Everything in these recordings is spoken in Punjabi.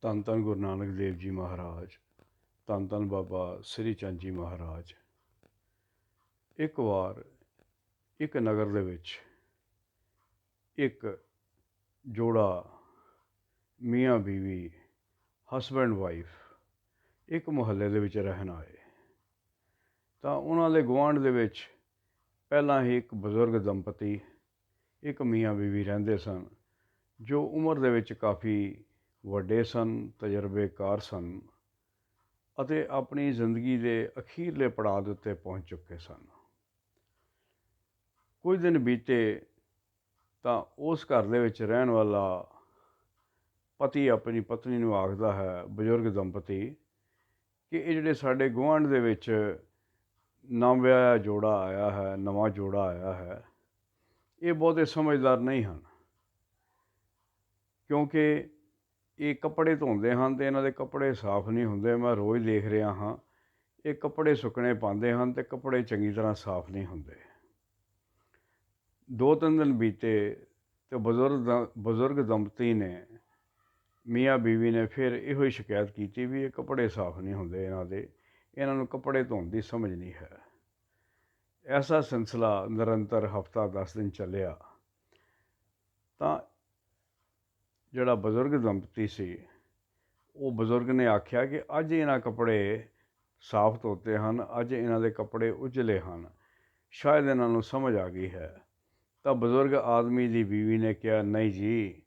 ਧੰਨ ਧੰਨ ਗੁਰੂ ਨਾਨਕ ਦੇਵ ਜੀ ਮਹਾਰਾਜ, ਧੰਨ ਧੰਨ ਬਾਬਾ ਸ੍ਰੀ ਚੰਦ ਜੀ ਮਹਾਰਾਜ। ਇੱਕ ਵਾਰ ਇੱਕ ਨਗਰ ਦੇ ਵਿੱਚ ਇੱਕ ਜੋੜਾ ਮੀਆਂ ਬੀਵੀ ਹਸਬੈਂਡ ਵਾਈਫ ਇੱਕ ਮੁਹੱਲੇ ਦੇ ਵਿੱਚ ਰਹਿਣ ਆਏ। ਤਾਂ ਉਹਨਾਂ ਦੇ ਗੁਆਂਢ ਦੇ ਵਿੱਚ ਪਹਿਲਾਂ ਹੀ ਇੱਕ ਬਜ਼ੁਰਗ ਦੰਪਤੀ, ਇੱਕ ਮੀਆਂ ਬੀਵੀ ਰਹਿੰਦੇ ਸਨ, ਜੋ ਉਮਰ ਦੇ ਵਿੱਚ ਕਾਫੀ ਵੱਡੇ ਸਨ, ਤਜਰਬੇਕਾਰ ਸਨ ਅਤੇ ਆਪਣੀ ਜ਼ਿੰਦਗੀ ਦੇ ਅਖੀਰਲੇ ਪੜਾਅ ਦੇ ਉੱਤੇ ਪਹੁੰਚ ਚੁੱਕੇ ਸਨ। ਕੁਝ ਦਿਨ ਬੀਤੇ ਤਾਂ ਉਸ ਘਰ ਦੇ ਵਿੱਚ ਰਹਿਣ ਵਾਲਾ ਪਤੀ ਆਪਣੀ ਪਤਨੀ ਨੂੰ ਆਖਦਾ ਹੈ, ਬਜ਼ੁਰਗ ਦੰਪਤੀ, ਕਿ ਇਹ ਜਿਹੜੇ ਸਾਡੇ ਗੁਆਂਢ ਦੇ ਵਿੱਚ ਨਵ-ਵਿਆਹਿਆ ਜੋੜਾ ਆਇਆ ਹੈ, ਨਵਾਂ ਜੋੜਾ ਆਇਆ ਹੈ, ਇਹ ਬਹੁਤੇ ਸਮਝਦਾਰ ਨਹੀਂ ਹਨ। ਕਿਉਂਕਿ ਇਹ ਕੱਪੜੇ ਧੋਂਦੇ ਹਨ ਅਤੇ ਇਹਨਾਂ ਦੇ ਕੱਪੜੇ ਸਾਫ਼ ਨਹੀਂ ਹੁੰਦੇ, ਮੈਂ ਰੋਜ਼ ਦੇਖ ਰਿਹਾ ਹਾਂ। ਇਹ ਕੱਪੜੇ ਸੁੱਕਣੇ ਪਾਉਂਦੇ ਹਨ ਅਤੇ ਕੱਪੜੇ ਚੰਗੀ ਤਰ੍ਹਾਂ ਸਾਫ਼ ਨਹੀਂ ਹੁੰਦੇ। ਦੋ ਤਿੰਨ ਦਿਨ ਬੀਤੇ ਅਤੇ ਬਜ਼ੁਰਗ ਦ- ਬਜ਼ੁਰਗ ਦੰਪਤੀ ਨੇ, ਮੀਆਂ ਬੀਵੀ ਨੇ ਫਿਰ ਇਹੋ ਹੀ ਸ਼ਿਕਾਇਤ ਕੀਤੀ ਵੀ ਇਹ ਕੱਪੜੇ ਸਾਫ਼ ਨਹੀਂ ਹੁੰਦੇ ਇਹਨਾਂ ਦੇ, ਇਹਨਾਂ ਨੂੰ ਕੱਪੜੇ ਧੋਣ ਦੀ ਸਮਝ ਨਹੀਂ ਹੈ। ਐਸਾ ਸਿਲਸਿਲਾ ਨਿਰੰਤਰ ਹਫਤਾ 10 ਦਿਨ ਚੱਲਿਆ। ਤਾਂ ਜਿਹੜਾ ਬਜ਼ੁਰਗ ਦੰਪਤੀ ਸੀ, ਉਹ ਬਜ਼ੁਰਗ ਨੇ ਆਖਿਆ ਕਿ ਅੱਜ ਇਹਨਾਂ ਕੱਪੜੇ ਸਾਫ਼ ਧੋਤੇ ਹਨ, ਅੱਜ ਇਹਨਾਂ ਦੇ ਕੱਪੜੇ ਉਜਲੇ ਹਨ। ਸ਼ਾਇਦ ਇਹਨਾਂ ਨੂੰ ਸਮਝ ਆ ਗਈ ਹੈ। ਤਾਂ ਬਜ਼ੁਰਗ ਆਦਮੀ ਦੀ ਬੀਵੀ ਨੇ ਕਿਹਾ, ਨਹੀਂ ਜੀ,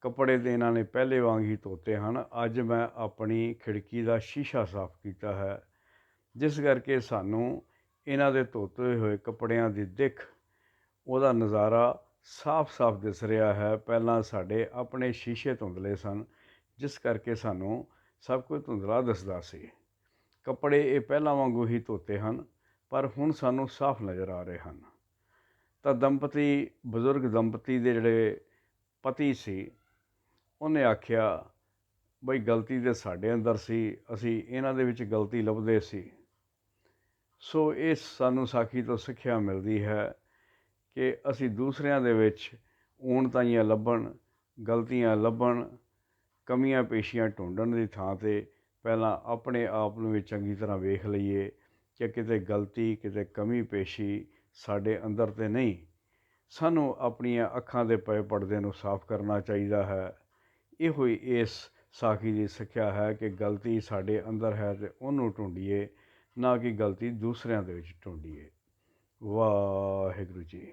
ਕੱਪੜੇ ਤੇ ਇਹਨਾਂ ਨੇ ਪਹਿਲੇ ਵਾਂਗ ਹੀ ਧੋਤੇ ਹਨ। ਅੱਜ ਮੈਂ ਆਪਣੀ ਖਿੜਕੀ ਦਾ ਸ਼ੀਸ਼ਾ ਸਾਫ਼ ਕੀਤਾ ਹੈ। ਜਿਸ ਕਰਕੇ ਸਾਨੂੰ ਇਹਨਾਂ ਦੇ ਧੋਤੇ ਹੋਏ ਕੱਪੜਿਆਂ ਦੀ ਦਿੱਖ, ਉਹਦਾ ਨਜ਼ਾਰਾ ਸਾਫ਼-ਸਾਫ਼ ਦਿਸ ਰਿਹਾ ਹੈ। ਪਹਿਲਾਂ ਸਾਡੇ ਆਪਣੇ ਸ਼ੀਸ਼ੇ ਧੁੰਦਲੇ ਸਨ, ਜਿਸ ਕਰਕੇ ਸਾਨੂੰ ਸਭ ਕੁਝ ਧੁੰਦਲਾ ਦਿਸਦਾ ਸੀ। ਕੱਪੜੇ ਇਹ ਪਹਿਲਾਂ ਵਾਂਗੂ ਹੀ ਧੋਤੇ ਹਨ, ਪਰ ਹੁਣ ਸਾਨੂੰ ਸਾਫ਼ ਨਜ਼ਰ ਆ ਰਹੇ ਹਨ। ਤਾਂ ਦੰਪਤੀ, ਬਜ਼ੁਰਗ ਦੰਪਤੀ ਦੇ ਜਿਹੜੇ ਪਤੀ ਸੀ, ਉਹਨੇ ਆਖਿਆ, ਬਈ ਗਲਤੀ ਤੇ ਸਾਡੇ ਅੰਦਰ ਸੀ, ਅਸੀਂ ਇਹਨਾਂ ਦੇ ਵਿੱਚ ਗਲਤੀ ਲੱਭਦੇ ਸੀ। ਸੋ ਇਹ ਸਾਨੂੰ ਸਾਖੀ ਤੋਂ ਸਿੱਖਿਆ ਮਿਲਦੀ ਹੈ ਕਿ ਅਸੀਂ ਦੂਸਰਿਆਂ ਦੇ ਵਿੱਚ ਊਣਤਾਈਆਂ ਲੱਭਣ, ਗਲਤੀਆਂ ਲੱਭਣ, ਕਮੀਆਂ ਪੇਸ਼ੀਆਂ ਢੂੰਡਣ ਦੀ ਥਾਂ ਤੇ ਪਹਿਲਾਂ ਆਪਣੇ ਆਪ ਨੂੰ ਵੀ ਚੰਗੀ ਤਰ੍ਹਾਂ ਵੇਖ ਲਈਏ ਕਿ ਕਿਤੇ ਗਲਤੀ, ਕਿਤੇ ਕਮੀ ਪੇਸ਼ੀ ਸਾਡੇ ਅੰਦਰ ਤੇ ਨਹੀਂ। ਸਾਨੂੰ ਆਪਣੀਆਂ ਅੱਖਾਂ ਦੇ ਪਏ ਪਰਦੇ ਨੂੰ ਸਾਫ਼ ਕਰਨਾ ਚਾਹੀਦਾ ਹੈ। ਇਹੋ ਹੀ ਇਸ ਸਾਖੀ ਦੀ ਸਿੱਖਿਆ ਹੈ ਕਿ ਗਲਤੀ ਸਾਡੇ ਅੰਦਰ ਹੈ ਤੇ ਉਹਨੂੰ ਢੂੰਡੀਏ, ਨਾ ਕਿ ਗਲਤੀ ਦੂਸਰਿਆਂ ਦੇ ਵਿੱਚ ਢੂੰਡੀਏ। ਵਾਹਿਗੁਰੂ ਜੀ।